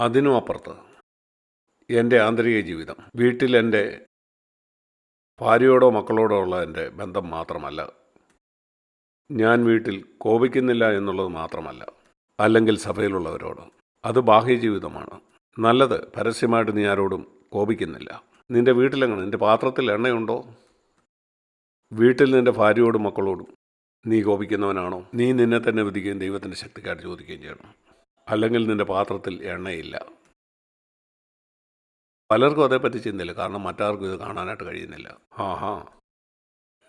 അതിനും അപ്പുറത്ത് എന്റെ ആന്തരിക ജീവിതം. വീട്ടിലെന്റെ ഭാര്യയോടോ മക്കളോടോ ഉള്ള എന്റെ ബന്ധം മാത്രമല്ല. ഞാൻ വീട്ടിൽ കോപിക്കുന്നില്ല എന്നുള്ളത് മാത്രമല്ല. അല്ലെങ്കിൽ സഭയിലുള്ളവരോട്. അത് ബാഹ്യ ജീവിതമാണ്. നല്ലത് പരസ്യമായിട്ട് നീ ആരോടും കോപിക്കുന്നില്ല. നിന്റെ വീട്ടിലെങ്ങനെ? നിന്റെ പാത്രത്തിൽ എണ്ണയുണ്ടോ? വീട്ടിൽ നിന്റെ ഭാര്യയോടും മക്കളോടും നീ കോപിക്കുന്നവനാണോ? നീ നിന്നെ തന്നെ വിധിക്കുകയും ദൈവത്തിന്റെ ശക്തിക്കായിട്ട് ചോദിക്കുകയും ചെയ്യണം. അല്ലെങ്കിൽ നിന്റെ പാത്രത്തിൽ എണ്ണയില്ല. പലർക്കും അതേപ്പറ്റി ചിന്തയില്ല കാരണം മറ്റാർക്കും ഇത് കാണാനായിട്ട് കഴിയുന്നില്ല. ആ ഹാ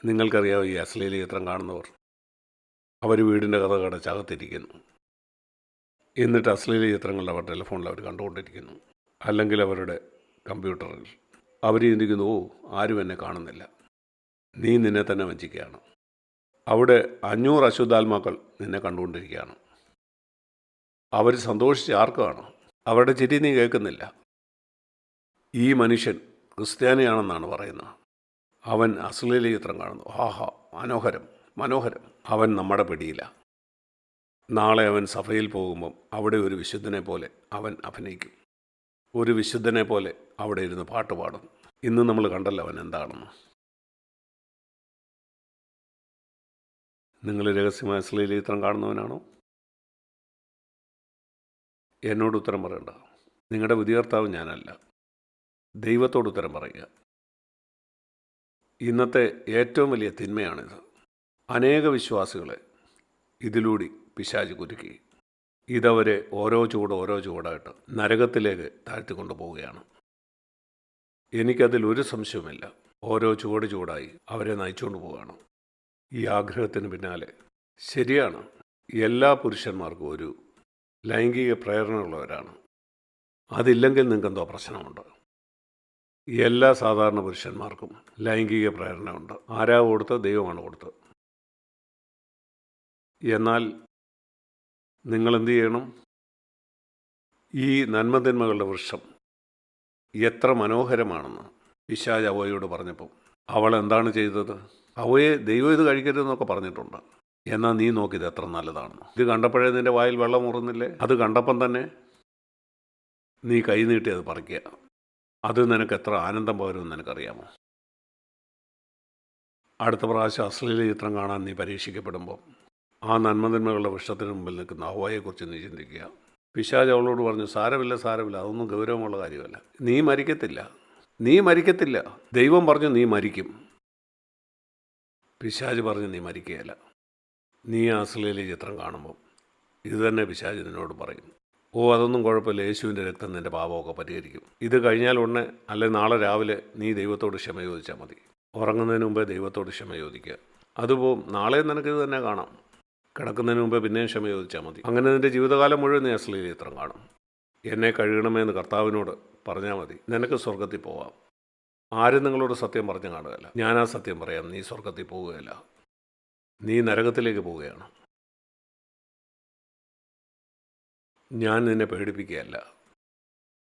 നിങ്ങൾക്കറിയാവോ ഈ അശ്ലീല ചിത്രം കാണുന്നവർ? അവർ വീടിന്റെ കഥ കടച്ചകത്തിരിക്കുന്നു എന്നിട്ട് അശ്ലീല ചിത്രങ്ങൾ അവർ ടെലിഫോണിൽ അവർ കണ്ടുകൊണ്ടിരിക്കുന്നു. അല്ലെങ്കിൽ അവരുടെ കമ്പ്യൂട്ടറിൽ. അവർ ചിന്തിക്കുന്നു ഓ ആരും എന്നെ കാണുന്നില്ല. നീ നിന്നെ തന്നെ വഞ്ചിക്കുകയാണ്. അവിടെ അഞ്ഞൂറ് അശുദ്ധാത്മാക്കൾ നിന്നെ കണ്ടുകൊണ്ടിരിക്കുകയാണ്. അവർ സന്തോഷിച്ച് ആർക്കുമാണ് അവരുടെ ചിരി നീ കേൾക്കുന്നില്ല. ഈ മനുഷ്യൻ ക്രിസ്ത്യാനിയാണെന്നാണ് പറയുന്നത്. അവൻ അശ്ലീല ചിത്രം കാണുന്നു. ആഹാ മനോഹരം മനോഹരം. അവൻ നമ്മുടെ പിടിയില്ല നാളെ അവൻ സഭയിൽ പോകുമ്പം അവിടെ ഒരു വിശുദ്ധനെ പോലെ അവൻ അഭിനയിക്കും. ഒരു വിശുദ്ധനെ പോലെ അവിടെ ഇരുന്ന് പാട്ട് പാടും. ഇന്ന് നമ്മൾ കണ്ടല്ലോ അവൻ എന്താണെന്ന്. നിങ്ങൾ രഹസ്യമായ അശ്ലീല ചിത്രം കാണുന്നവനാണോ? എന്നോട് ഉത്തരം പറയണ്ട. നിങ്ങളുടെ വിധികർത്താവ് ഞാനല്ല. ദൈവത്തോട് ഉത്തരം പറയുക. ഇന്നത്തെ ഏറ്റവും വലിയ തിന്മയാണിത് അനേക വിശ്വാസികളെ ഇതിലൂടെ പിശാചി കുരുക്കി. ഇതവരെ ഓരോ ചൂട് ഓരോ ചൂടായിട്ട് നരകത്തിലേക്ക് താഴ്ത്തിക്കൊണ്ടു പോവുകയാണ്. എനിക്കതിൽ ഒരു സംശയവുമില്ല. ഓരോ ചുവട് ചൂടായി അവരെ നയിച്ചുകൊണ്ട് പോവുകയാണ്. ഈ ആഗ്രഹത്തിന് പിന്നാലെ ശരിയാണ്. എല്ലാ പുരുഷന്മാർക്കും ഒരു ലൈംഗിക പ്രേരണയുള്ളവരാണ്. അതില്ലെങ്കിൽ നിങ്ങൾക്ക് എന്തോ പ്രശ്നമുണ്ട്. എല്ലാ സാധാരണ പുരുഷന്മാർക്കും ലൈംഗിക പ്രേരണയുണ്ട്. ആരാ കൊടുത്ത് ദൈവമാണ് കൊടുത്തത്. എന്നാൽ നിങ്ങൾ എന്ത് ചെയ്യണം? ഈ നന്മതിന്മകളുടെ വൃക്ഷം എത്ര മനോഹരമാണെന്ന് പിശാജ് അവയോട് പറഞ്ഞപ്പോൾ അവൾ എന്താണ് ചെയ്തത്? അവയെ ദൈവം ഇത് കഴിക്കരുതെന്നൊക്കെ പറഞ്ഞിട്ടുണ്ട്. എന്നാൽ നീ നോക്കിയത് എത്ര നല്ലതാണെന്ന് ഇത് കണ്ടപ്പോഴേ നിന്റെ വായിൽ വെള്ളം ഉറന്നില്ലേ അത് കണ്ടപ്പം തന്നെ നീ കൈ നീട്ടി അത് പറിക്കുക. അത് നിനക്ക് എത്ര ആനന്ദം പകരുമെന്ന് നിനക്കറിയാമോ? അടുത്ത പ്രാവശ്യം അശ്ലീല ചിത്രം കാണാൻ നീ പരീക്ഷിക്കപ്പെടുമ്പോൾ ആ നന്മതിന്മകളുടെ വൃക്ഷത്തിന് മുമ്പിൽ നിൽക്കുന്ന അഹ്വായെക്കുറിച്ച് നീ ചിന്തിക്കുക. പിശാജ് അവളോട് പറഞ്ഞു സാരമില്ല സാരമില്ല. അതൊന്നും ഗൗരവമുള്ള കാര്യമല്ല. നീ മരിക്കത്തില്ല. നീ മരിക്കത്തില്ല. ദൈവം പറഞ്ഞു നീ മരിക്കും. പിശാജ് പറഞ്ഞു നീ മരിക്കുകയല്ല. നീ ആ അശ്ലീല ചിത്രം കാണുമ്പോൾ ഇത് തന്നെ പറയും. ഓ അതൊന്നും കുഴപ്പമില്ല. യേശുവിന്റെ രക്തം നിന്റെ പാപമൊക്കെ പരിഹരിക്കും. ഇത് കഴിഞ്ഞാൽ ഉടനെ അല്ലെ നാളെ രാവിലെ നീ ദൈവത്തോട് ക്ഷമ ചോദിച്ചാൽ മതി. ഉറങ്ങുന്നതിന് മുമ്പേ ദൈവത്തോട് ക്ഷമ ചോദിക്കുക. അതുപോ നാളെ നിനക്കിത് തന്നെ കാണാം. കിടക്കുന്നതിന് മുമ്പേ പിന്നെയും ക്ഷമ ചോദിച്ചാൽ മതി. അങ്ങനെ നിന്റെ ജീവിതകാലം മുഴുവൻ നീ അശ്ലീല ചിത്രം കാണും. എന്നെ കഴുകണമെന്ന് കർത്താവിനോട് പറഞ്ഞാൽ മതി. നിനക്ക് സ്വർഗത്തിൽ പോവാം. ആരും നിങ്ങളോട് സത്യം പറഞ്ഞു കാണുകയല്ല. ഞാനാ സത്യം പറയാം. നീ സ്വർഗത്തിൽ പോവുകയല്ല. നീ നരകത്തിലേക്ക് പോവുകയാണ്. ഞാൻ നിന്നെ പേടിപ്പിക്കുകയല്ല.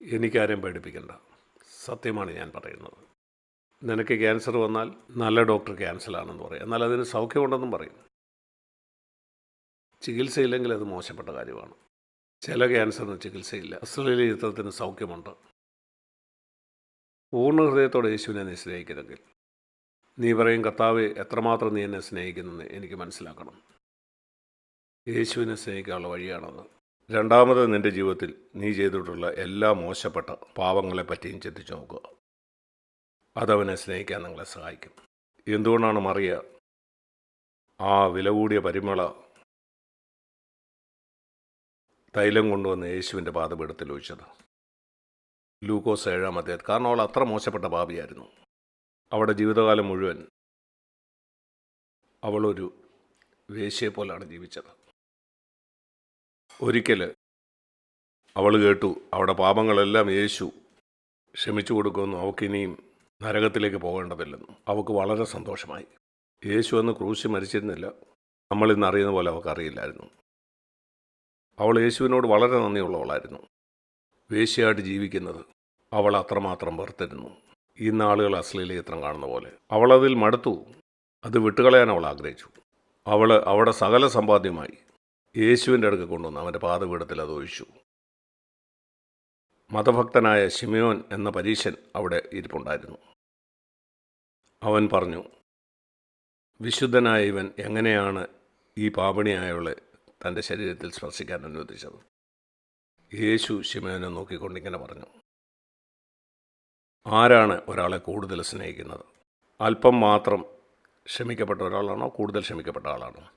എനിക്കാരെയും പേടിപ്പിക്കണ്ട. സത്യമാണ് ഞാൻ പറയുന്നത്. നിനക്ക് ക്യാൻസർ വന്നാൽ നല്ല ഡോക്ടർ ക്യാൻസലാണെന്ന് പറയും. എന്നാൽ അതിന് സൗഖ്യമുണ്ടെന്നും പറയും. ചികിത്സയില്ലെങ്കിൽ അത് മോശപ്പെട്ട കാര്യമാണ്. ചില ക്യാൻസറിന് ചികിത്സയില്ല. അശ്ലീല ചിത്രത്തിന് സൗഖ്യമുണ്ട്. പൂർണ ഹൃദയത്തോടെ യേശുവിനെ നീ സ്നേഹിക്കുന്നെങ്കിൽ നീ പറയും കർത്താവ് എത്രമാത്രം നീ എന്നെ സ്നേഹിക്കുന്നെന്ന് എനിക്ക് മനസ്സിലാക്കണം. യേശുവിനെ സ്നേഹിക്കാനുള്ള വഴിയാണത്. രണ്ടാമത് നിന്റെ ജീവിതത്തിൽ നീ ചെയ്തിട്ടുള്ള എല്ലാ മോശപ്പെട്ട പാവങ്ങളെ പറ്റിയും ചിന്തിച്ചു നോക്കുക. അതവനെ സ്നേഹിക്കാൻ നിങ്ങളെ സഹായിക്കും. എന്തുകൊണ്ടാണ് മറിയ ആ വില കൂടിയ പരിമള തൈലം കൊണ്ടുവന്ന് യേശുവിന്റെ പാതപീഠത്തിൽ ഒഴിച്ചത്? ലൂക്കോസ് ഏഴാം അദ്ദേഹം കാരണം അവൾ അത്ര മോശപ്പെട്ട പാപിയായിരുന്നു. അവളുടെ ജീവിതകാലം മുഴുവൻ അവളൊരു വേശ്യയെ പോലാണ് ജീവിച്ചത്. ഒരിക്കൽ അവൾ കേട്ടു അവളുടെ പാപങ്ങളെല്ലാം യേശു ക്ഷമിച്ചു കൊടുക്കുമെന്നു അവൾക്കിനിയും നരകത്തിലേക്ക് പോകേണ്ടതില്ലെന്നും അവൾക്ക് വളരെ സന്തോഷമായി. യേശു അന്ന് ക്രൂശി മരിച്ചിരുന്നില്ല. നമ്മൾ ഇന്ന് അറിയുന്ന പോലെ അവൾക്ക് അറിയില്ലായിരുന്നു. അവൾ യേശുവിനോട് വളരെ നന്ദിയുള്ളവളായിരുന്നു. വേശ്യയായിട്ട് ജീവിക്കുന്നത് അവൾ അത്രമാത്രം വെറുത്തിരുന്നു. ഇന്ന് നാളുകൾ അശ്ലീല ചിത്രം കാണുന്ന പോലെ. അവളതിൽ മടുത്തു. അത് വിട്ടുകളയാൻ അവൾ ആഗ്രഹിച്ചു. അവൾ അവിടെ സകല സമ്പാദ്യമായി യേശുവിന്റെ അടുക്ക് കൊണ്ടുവന്ന്. അവന്റെ പാതപീഠത്തിൽ അത് ഒഴിച്ചു. മതഭക്തനായ ഷിമയോൻ എന്ന പരീശൻ അവിടെ ഇരിപ്പുണ്ടായിരുന്നു. അവൻ പറഞ്ഞു വിശുദ്ധനായ ഇവൻ എങ്ങനെയാണ് ഈ പാപണിയായവളെ തന്റെ ശരീരത്തിൽ സ്പർശിക്കാൻ അനുവദിച്ചത്? യേശു ശിമയോനെ നോക്കിക്കൊണ്ടിങ്ങനെ പറഞ്ഞു ആരാണ് ഒരാളെ കൂടുതൽ സ്നേഹിക്കുന്നത്? അല്പം മാത്രം ക്ഷമിക്കപ്പെട്ട ഒരാളാണോ? കൂടുതൽ ക്ഷമിക്കപ്പെട്ട ആളാണോ?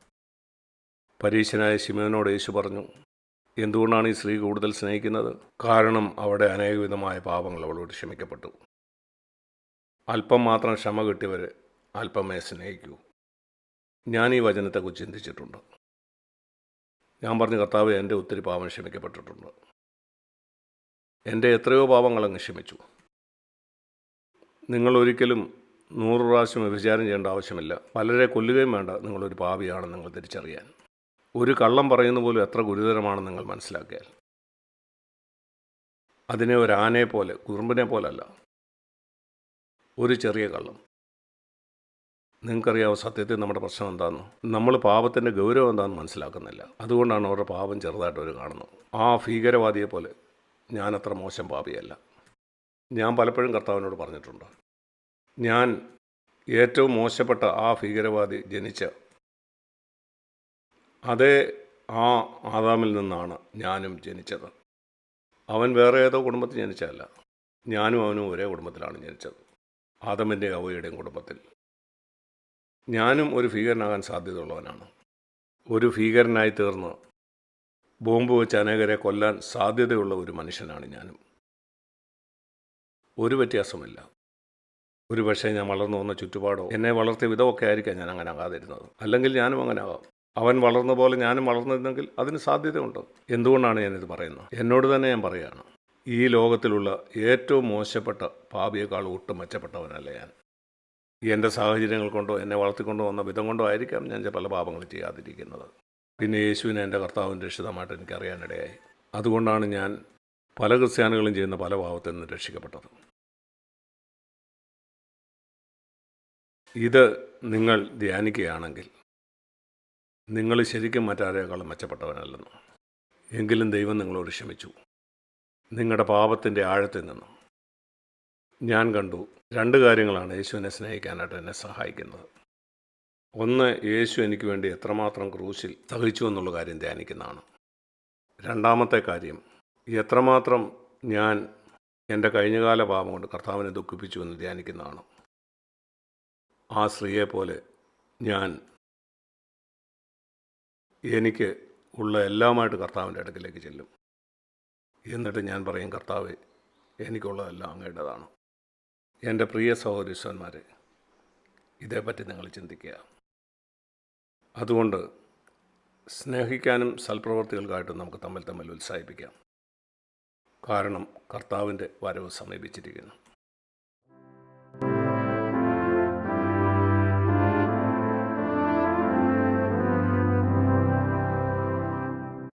പരീശനായ ശിമോനോട് യേശു പറഞ്ഞു എന്തുകൊണ്ടാണ് ഈ സ്ത്രീ കൂടുതൽ സ്നേഹിക്കുന്നത്? കാരണം അവിടെ അനേകവിധമായ പാപങ്ങൾ അവളോട് ക്ഷമിക്കപ്പെട്ടു. അല്പം മാത്രം ക്ഷമ കിട്ടിയവർ അല്പമേ സ്നേഹിക്കൂ. ഞാൻ ഈ വചനത്തെക്കുറിച്ച് ചിന്തിച്ചിട്ടുണ്ട്. ഞാൻ പറഞ്ഞു കർത്താവ് എന്റെ ഒത്തിരി പാപം ക്ഷമിക്കപ്പെട്ടിട്ടുണ്ട്. എന്റെ എത്രയോ പാപങ്ങൾ അങ്ങ് ക്ഷമിച്ചു. നിങ്ങൾ ഒരിക്കലും നൂറ് പ്രാവശ്യം വ്യഭിചാരം ചെയ്യേണ്ട ആവശ്യമില്ല. പലരെ കൊല്ലുകയും വേണ്ട. നിങ്ങളൊരു പാപിയാണെന്ന് നിങ്ങൾ തിരിച്ചറിയാൻ. ഒരു കള്ളം പറയുന്ന പോലും എത്ര ഗുരുതരമാണെന്ന് നിങ്ങൾ മനസ്സിലാക്കിയാൽ. അതിനെ ഒരു ആനയെ പോലെ കുറുമ്പിനെ പോലല്ല. ഒരു ചെറിയ കള്ളം. നിങ്ങൾക്കറിയാവോ സത്യത്തിൽ നമ്മുടെ പ്രശ്നം എന്താണെന്ന് നമ്മൾ പാപത്തിന്റെ ഗൗരവം എന്താണെന്ന് മനസ്സിലാക്കുന്നില്ല. അതുകൊണ്ടാണ് അവരുടെ പാപം ചെറുതായിട്ട് അവർ കാണുന്നത്. ആ ഭീകരവാദിയെ പോലെ ഞാനത്ര മോശം പാപിയല്ല. ഞാൻ പലപ്പോഴും കർത്താവിനോട് പറഞ്ഞിട്ടുണ്ട്. ഞാൻ ഏറ്റവും മോശപ്പെട്ട ആ ഭീകരവാദി ജനിച്ച അതേ ആ ആദാമിൽ നിന്നാണ് ഞാനും ജനിച്ചത്. അവൻ വേറെ ഏതോ കുടുംബത്തിൽ ജനിച്ചതല്ല. ഞാനും അവനും ഒരേ കുടുംബത്തിലാണ് ജനിച്ചത്. ആദമിന്റെ അവയുടെയും കുടുംബത്തിൽ. ഞാനും ഒരു ഭീകരനാകാൻ സാധ്യതയുള്ളവനാണ്. ഒരു ഭീകരനായി തീർന്ന് ബോംബ് വെച്ച് അനേകരെ കൊല്ലാൻ സാധ്യതയുള്ള ഒരു മനുഷ്യനാണ് ഞാനും. ഒരു വ്യത്യാസമില്ല ഒരു പക്ഷേ ഞാൻ വളർന്നു വന്ന ചുറ്റുപാടോ എന്നെ വളർത്തിയ വിധമൊക്കെ ആയിരിക്കാം ഞാൻ അങ്ങനെ ആകാതിരുന്നത്. അല്ലെങ്കിൽ ഞാനും അങ്ങനെ ആകാം. അവൻ വളർന്ന പോലെ ഞാനും വളർന്നിരുന്നെങ്കിൽ അതിന് സാധ്യതയുണ്ട്. എന്തുകൊണ്ടാണ് ഞാനിത് പറയുന്നത്? എന്നോട് തന്നെ ഞാൻ പറയുകയാണ്. ഈ ലോകത്തിലുള്ള ഏറ്റവും മോശപ്പെട്ട പാപിയേക്കാൾ ഒട്ടും മെച്ചപ്പെട്ടവനല്ല ഞാൻ. എന്റെ സാഹചര്യങ്ങൾ കൊണ്ടോ എന്നെ വളർത്തിക്കൊണ്ടോ വന്ന വിധം കൊണ്ടോ ആയിരിക്കാം ഞാൻ പല പാപങ്ങൾ ചെയ്യാതിരിക്കുന്നത്. പിന്നെ യേശുവിനെ എന്റെ കർത്താവിന്റെ രക്ഷിതമായിട്ട് എനിക്കറിയാനിടയായി. അതുകൊണ്ടാണ് ഞാൻ പല ക്രിസ്ത്യാനികളും ചെയ്യുന്ന പല ഭാവത്തിൽ നിന്ന് രക്ഷിക്കപ്പെട്ടത്. ഇത് നിങ്ങൾ ധ്യാനിക്കുകയാണെങ്കിൽ നിങ്ങൾ ശരിക്കും മറ്റാരേക്കാളും മെച്ചപ്പെട്ടവനല്ലെന്ന് എങ്കിലും ദൈവം നിങ്ങളോട് ക്ഷമിച്ചു. നിങ്ങളുടെ പാപത്തിന്റെ ആഴത്തിൽ നിന്നും ഞാൻ കണ്ടു രണ്ട് കാര്യങ്ങളാണ് യേശുവിനെ സ്നേഹിക്കാനായിട്ട് എന്നെ സഹായിക്കുന്നത്. ഒന്ന് യേശു എനിക്ക് വേണ്ടി എത്രമാത്രം ക്രൂശിൽ സഹിച്ചു എന്നുള്ള കാര്യം ധ്യാനിക്കുന്നതാണ്. രണ്ടാമത്തെ കാര്യം എത്രമാത്രം ഞാൻ എന്റെ കഴിഞ്ഞകാല പാപം കൊണ്ട് കർത്താവിനെ ദുഃഖിപ്പിച്ചു എന്ന് ധ്യാനിക്കുന്നതാണ്. ആ സ്ത്രീയെ പോലെ ഞാൻ എനിക്ക് ഉള്ള എല്ലാമായിട്ട് കർത്താവിന്റെ അടുക്കിലേക്ക് ചെല്ലും. എന്നിട്ട് ഞാൻ പറയും കർത്താവ് എനിക്കുള്ളതെല്ലാം അങ്ങയുടേതാണ്. എന്റെ പ്രിയ സഹോദരീശ്വന്മാരെ ഇതേപ്പറ്റി നിങ്ങൾ ചിന്തിക്കുക. അതുകൊണ്ട് സ്നേഹിക്കാനും സൽപ്രവർത്തികൾക്കായിട്ടും നമുക്ക് തമ്മിൽ തമ്മിൽ ഉത്സാഹിപ്പിക്കാം. കാരണം കർത്താവിന്റെ വരവ് സമീപിച്ചിരിക്കുന്നു.